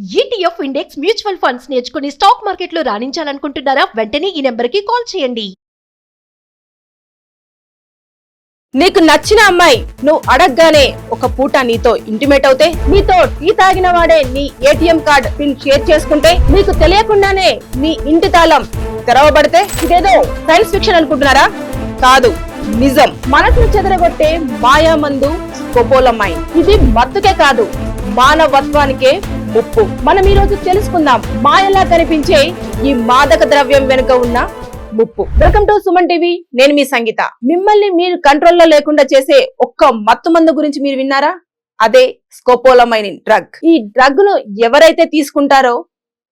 ETF index mutual funds నేర్చుకుని stock మార్కెట్లో రాణించాలనుకుంటున్నారా? వెంటనే ఈ నెంబర్కి కాల్ చేయండి. నీకు నచ్చిన అమ్మాయి నువ్వు అడగగానే ఒక పూట నీతో ఇంటిమేట్ అవుతే నీతో టీ తాగిన వాడే నీ ఏటీఎం కార్డ్ పిన్ షేర్ చేసుకుంటే నీకు తెలియకుండానే మీ ఇంటి తాళం తెరవబడితే ఇదేదో సైన్స్ ఫిక్షన్ అనుకుంటున్నారా? కాదు నిజం. మనసును చెదరగొట్టే మాయా మందు కొపోలమ్మాయి ఇది మత్తుకే కాదు మానవత్వానికే ముప్పు మనం ఈ రోజు తెలుసుకుందాం మాయలా కనిపించే ఈ మాదక ద్రవ్యం వెనుక ఉన్న ముప్పు. Welcome to Suman TV. నేను మీ సంగీత. మిమ్మల్ని మీరు కంట్రోల్లో లేకుండా చేసే ఒక్క మత్తు మందు గురించి మీరు విన్నారా? అదే స్కోపోలమైన్ డ్రగ్. ఈ డ్రగ్ను ఎవరైతే తీసుకుంటారో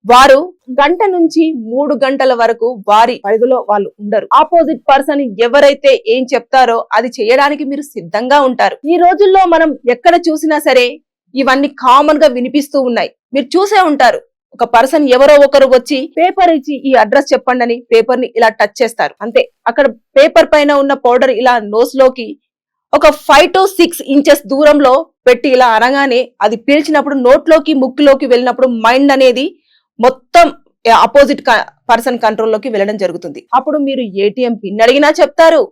వారు గంట నుంచి మూడు గంటల వరకు వారి పరిధిలో వాళ్ళు ఉండరు. ఆపోజిట్ పర్సన్ ఎవరైతే ఏం చెప్తారో అది చేయడానికి మీరు సిద్ధంగా ఉంటారు. ఈ రోజుల్లో మనం ఎక్కడ చూసినా సరే ఇవన్నీ కామన్గా వినిపిస్తూ ఉన్నాయి. మీరు చూసే ఉంటారు. ఒక పర్సన్ ఎవరో ఒకరు వచ్చి పేపర్ ఇచ్చి ఈ అడ్రస్ చెప్పండి అని పేపర్ని ఇలా టచ్ చేస్తారు. అంతే. అక్కడ పేపర్ పైన ఉన్న పౌడర్ ఇలా నోస్లోకి ఒక ఫైవ్ టు సిక్స్ ఇంచెస్ దూరంలో పెట్టి ఇలా అనగానే అది పీల్చినప్పుడు నోట్లోకి ముక్కులోకి వెళ్ళినప్పుడు మైండ్ అనేది మొత్తం అపోజిట్ పర్సన్ కంట్రోల్లోకి వెళ్ళడం జరుగుతుంది. అప్పుడు మీరు ఏటీఎం పిన్ అడిగినా చెప్తారు.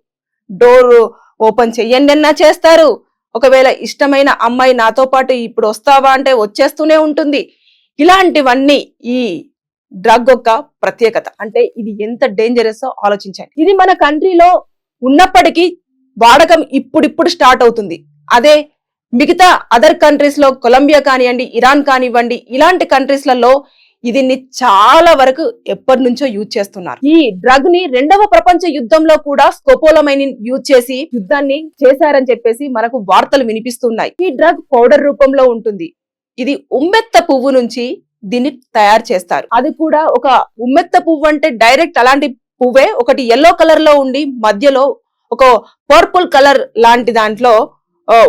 డోర్ ఓపెన్ చెయ్యండి అన్నా చేస్తారు. ఒకవేళ ఇష్టమైన అమ్మాయి నాతో పాటు ఇప్పుడు వస్తావా అంటే వచ్చేస్తూనే ఉంటుంది. ఇలాంటివన్నీ ఈ డ్రగ్ యొక్క ప్రత్యేకత. అంటే ఇది ఎంత డేంజరస్ ఆలోచించండి ఇది మన కంట్రీలో ఉన్నప్పటికీ వాడకం ఇప్పుడిప్పుడు స్టార్ట్ అవుతుంది. అదే మిగతా అదర్ కంట్రీస్లో కొలంబియా కానివ్వండి ఇరాన్ కానివ్వండి ఇలాంటి కంట్రీస్లలో దీన్ని చాలా వరకు ఎప్పటి నుంచో యూజ్ చేస్తున్నారు. ఈ డ్రగ్ని రెండవ ప్రపంచ యుద్ధంలో కూడా స్కోపోలమైన్ యూజ్ చేసి యుద్ధాన్ని చేశారని చెప్పేసి మనకు వార్తలు వినిపిస్తున్నాయి. ఈ డ్రగ్ పౌడర్ రూపంలో ఉంటుంది. ఇది ఉమ్మెత్త పువ్వు నుంచి దీన్ని తయారు చేస్తారు. అది కూడా ఒక ఉమ్మెత్త పువ్వు అంటే డైరెక్ట్ అలాంటి పువ్వే ఒకటి ఎల్లో కలర్లో ఉండి మధ్యలో ఒక పర్పుల్ కలర్ లాంటి దాంట్లో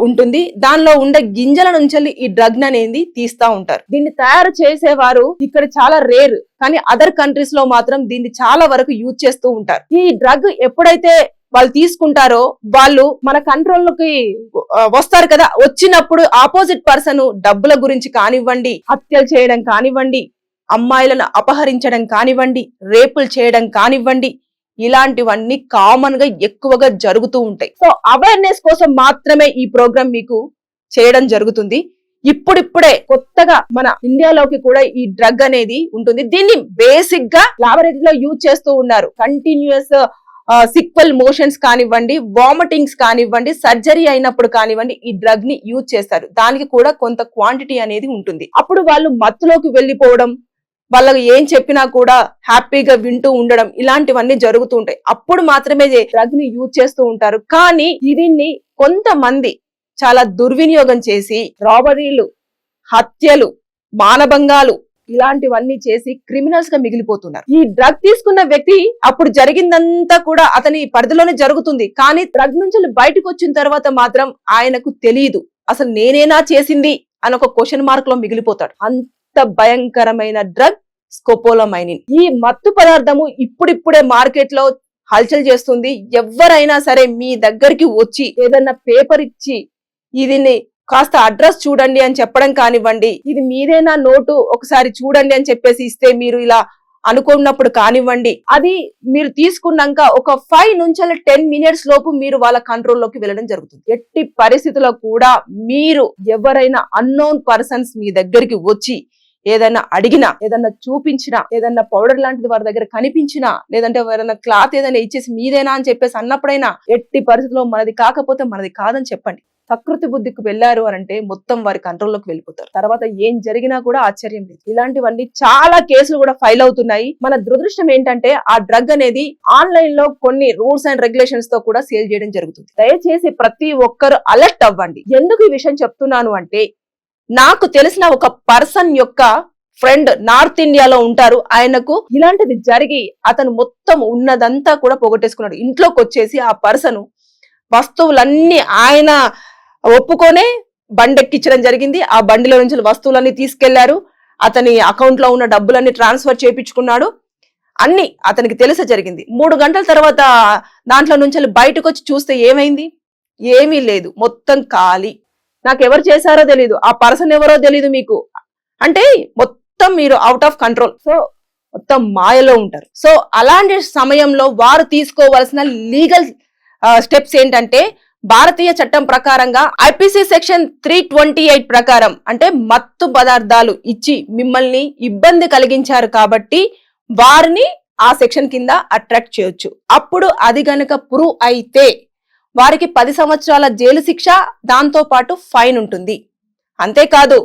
ఉంటుంది. దానిలో ఉండే గింజల నుంచి ఈ డ్రగ్ అనేది తీస్తా ఉంటారు. దీన్ని తయారు చేసేవారు ఇక్కడ చాలా రేర్ కానీ అదర్ కంట్రీస్లో మాత్రం దీన్ని చాలా వరకు యూజ్ చేస్తూ ఉంటారు. ఈ డ్రగ్ ఎప్పుడైతే వాళ్ళు తీసుకుంటారో వాళ్ళు మన కంట్రోల్లోకి వస్తారు కదా. వచ్చినప్పుడు ఆపోజిట్ పర్సన్ డబ్బుల గురించి కానివ్వండి హత్యలు చేయడం కానివ్వండి అమ్మాయిలను అపహరించడం కానివ్వండి రేపులు చేయడం కానివ్వండి ఇలాంటివన్నీ కామన్గా ఎక్కువగా జరుగుతూ ఉంటాయి. సో అవేర్నెస్ కోసం మాత్రమే ఈ ప్రోగ్రామ్ మీకు చేయడం జరుగుతుంది. ఇప్పుడిప్పుడే కొత్తగా మన ఇండియాలోకి కూడా ఈ డ్రగ్ అనేది ఉంటుంది. దీన్ని బేసిక్గా లాబొరేటరీలో యూజ్ చేస్తూ ఉన్నారు. కంటిన్యూస్ సిక్వల్ మోషన్స్ కానివ్వండి వామిటింగ్స్ కానివ్వండి సర్జరీ అయినప్పుడు కానివ్వండి ఈ డ్రగ్ని యూజ్ చేస్తారు. దానికి కూడా కొంత క్వాంటిటీ అనేది ఉంటుంది. అప్పుడు వాళ్ళు మత్తులోకి వెళ్ళిపోవడం వాళ్ళకి ఏం చెప్పినా కూడా హ్యాపీగా వింటూ ఉండడం ఇలాంటివన్నీ జరుగుతూ ఉంటాయి. అప్పుడు మాత్రమే డ్రగ్ని యూజ్ చేస్తూ ఉంటారు. కానీ దీన్ని కొంతమంది చాలా దుర్వినియోగం చేసి రాబరీలు హత్యలు మానభంగాలు ఇలాంటివన్నీ చేసి క్రిమినల్స్గా మిగిలిపోతున్నారు. ఈ డ్రగ్ తీసుకున్న వ్యక్తి అప్పుడు జరిగిందంతా కూడా అతని పరిధిలోనే జరుగుతుంది. కానీ డ్రగ్ నుంచి బయటకు వచ్చిన తర్వాత మాత్రం ఆయనకు తెలియదు అసలు నేనేనా చేసింది? అని ఒక క్వశ్చన్ మార్క్లో మిగిలిపోతాడు. అంత భయంకరమైన డ్రగ్ స్కోపోలమైనిన్. ఈ మత్తు పదార్థము ఇప్పుడిప్పుడే మార్కెట్లో హల్చల్ చేస్తుంది. ఎవరైనా సరే మీ దగ్గరికి వచ్చి ఏదన్నా పేపర్ ఇచ్చి ఇది కాస్త అడ్రస్ చూడండి అని చెప్పడం కానివ్వండి ఇది మీదేనా నోటు ఒకసారి చూడండి అని చెప్పేసి ఇస్తే మీరు ఇలా అనుకున్నప్పుడు కానివ్వండి అది మీరు తీసుకున్నాక ఒక ఫైవ్ నుంచి టెన్ మినిట్స్ లోపు మీరు వాళ్ళ కంట్రోల్లోకి వెళ్ళడం జరుగుతుంది. ఎట్టి పరిస్థితుల్లో కూడా మీరు ఎవరైనా అన్నోన్ పర్సన్స్ మీ దగ్గరికి వచ్చి ఏదైనా అడిగినా ఏదన్నా చూపించినా ఏదన్నా పౌడర్ లాంటిది వారి దగ్గర కనిపించినా లేదంటే ఎవరైనా క్లాత్ ఏదైనా ఇచ్చేసి మీదేనా అని చెప్పేసి అన్నప్పుడైనా ఎట్టి పరిస్థితుల్లో మనది కాకపోతే మనది కాదని చెప్పండి. ప్రకృతి బుద్ధికి వెళ్ళారు అని అంటే మొత్తం వారి కంట్రోల్లోకి వెళ్ళిపోతారు. తర్వాత ఏం జరిగినా కూడా ఆశ్చర్యం లేదు. ఇలాంటివన్నీ చాలా కేసులు కూడా ఫైల్ అవుతున్నాయి. మన దురదృష్టం ఏంటంటే ఆ డ్రగ్ అనేది ఆన్లైన్లో కొన్ని రూల్స్ అండ్ రెగ్యులేషన్స్తో కూడా సేల్ చేయడం జరుగుతుంది. దయచేసి ప్రతి ఒక్కరు అలర్ట్ అవ్వండి. ఎందుకు ఈ విషయం చెప్తున్నాను అంటే నాకు తెలిసిన ఒక పర్సన్ యొక్క ఫ్రెండ్ నార్త్ ఇండియాలో ఉంటారు. ఆయనకు ఇలాంటిది జరిగి అతను మొత్తం ఉన్నదంతా కూడా పోగొట్టేసుకున్నాడు. ఇంట్లోకి వచ్చేసి ఆ పర్సన్ వస్తువులన్నీ ఆయన ఒప్పుకొనే బండి ఎక్కించడం జరిగింది. ఆ బండిలో నుంచి వస్తువులన్నీ తీసుకెళ్ళారు. అతని అకౌంట్లో ఉన్న డబ్బులన్నీ ట్రాన్స్ఫర్ చేయించుకున్నాడు. అన్ని అతనికి తెలిసి జరిగింది. మూడు గంటల తర్వాత దాంట్లో నుంచి బయటకు వచ్చి చూస్తే ఏమైంది? ఏమీ లేదు. మొత్తం ఖాళీ. నాకు ఎవరు చేశారో తెలియదు ఆ పర్సన్ ఎవరో తెలియదు మీకు. అంటే మొత్తం మీరు అవుట్ ఆఫ్ కంట్రోల్ సో మొత్తం మాయలో ఉంటారు. సో అలాంటి సమయంలో వారు తీసుకోవాల్సిన లీగల్ స్టెప్స్ ఏంటంటే భారతీయ చట్టం ప్రకారంగా IPC section three twenty eight ప్రకారం అంటే మత్తు పదార్థాలు ఇచ్చి మిమ్మల్ని ఇబ్బంది కలిగించారు కాబట్టి వారిని ఆ సెక్షన్ కింద అట్రాక్ట్ చేయొచ్చు. అప్పుడు అది గనక ప్రూవ్ అయితే వారికి పది సంవత్సరాల జైలు శిక్ష దాంతో పాటు ఫైన్ ఉంటుంది. అంతేకాదు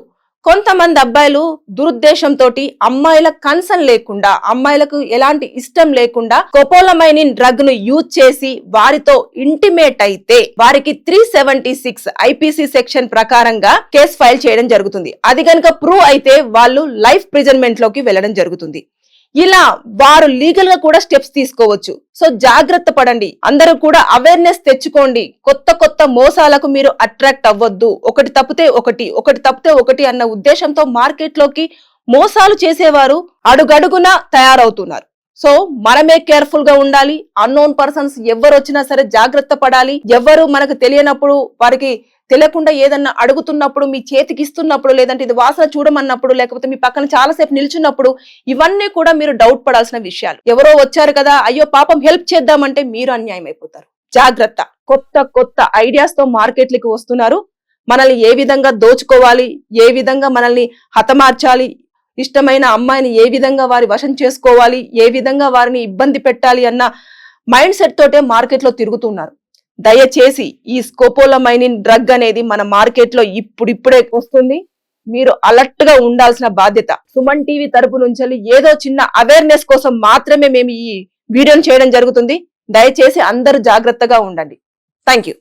కొంతమంది అబ్బాయిలు దురుద్దేశంతో అమ్మాయిల కన్సర్న్ లేకుండా అమ్మాయిలకు ఎలాంటి ఇష్టం లేకుండా కొపోలమైనిన్ డ్రగ్ను యూజ్ చేసి వారితో ఇంటిమేట్ అయితే వారికి three seventy six IPC section ప్రకారంగా కేసు ఫైల్ చేయడం జరుగుతుంది. అది కనుక ప్రూవ్ అయితే వాళ్ళు లైఫ్ ప్రిజన్మెంట్లోకి వెళ్ళడం జరుగుతుంది. ఇలా వారు లీగల్గా కూడా స్టెప్స్ తీసుకోవచ్చు. సో జాగ్రత్త పడండి. అందరూ కూడా అవేర్నెస్ తెచ్చుకోండి. కొత్త కొత్త మోసాలకు మీరు అట్రాక్ట్ అవ్వద్దు. ఒకటి తప్పితే ఒకటి ఒకటి తప్పితే ఒకటి అన్న ఉద్దేశంతో మార్కెట్లోకి మోసాలు చేసేవారు అడుగడుగున తయారవుతున్నారు. సో మనమే కేర్ఫుల్గా ఉండాలి. అన్నోన్ పర్సన్స్ ఎవరు వచ్చినా సరే జాగ్రత్త పడాలి. ఎవరు మనకు తెలియనప్పుడు వారికి తెలియకుండా ఏదన్నా అడుగుతున్నప్పుడు మీ చేతికి ఇస్తున్నప్పుడు లేదంటే ఇది వాసన చూడమన్నప్పుడు లేకపోతే మీ పక్కన చాలాసేపు నిల్చున్నప్పుడు ఇవన్నీ కూడా మీరు డౌట్ పడాల్సిన విషయాలు. ఎవరో వచ్చారు కదా అయ్యో పాపం హెల్ప్ చేద్దామంటే మీరు అన్యాయం అయిపోతారు. జాగ్రత్త. కొత్త కొత్త ఐడియాస్తో మార్కెట్లకి వస్తున్నారు. మనల్ని ఏ విధంగా దోచుకోవాలి ఏ విధంగా మనల్ని హతమార్చాలి ఇష్టమైన అమ్మాయిని ఏ విధంగా వారి వశం చేసుకోవాలి ఏ విధంగా వారిని ఇబ్బంది పెట్టాలి అన్న మైండ్ సెట్ తోటే మార్కెట్లో తిరుగుతున్నారు. దయచేసి ఈ స్కోపోలమైనిన్ డ్రగ్ అనేది మన మార్కెట్లో ఇప్పుడిప్పుడే వస్తుంది. మీరు అలర్ట్గా ఉండాల్సిన బాధ్యత. సుమన్ టీవీ తరపు నుంచి ఏదో చిన్న అవేర్నెస్ కోసం మాత్రమే మేము ఈ వీడియోని చేయడం జరుగుతుంది. దయచేసి అందరూ జాగ్రత్తగా ఉండండి. Thank you.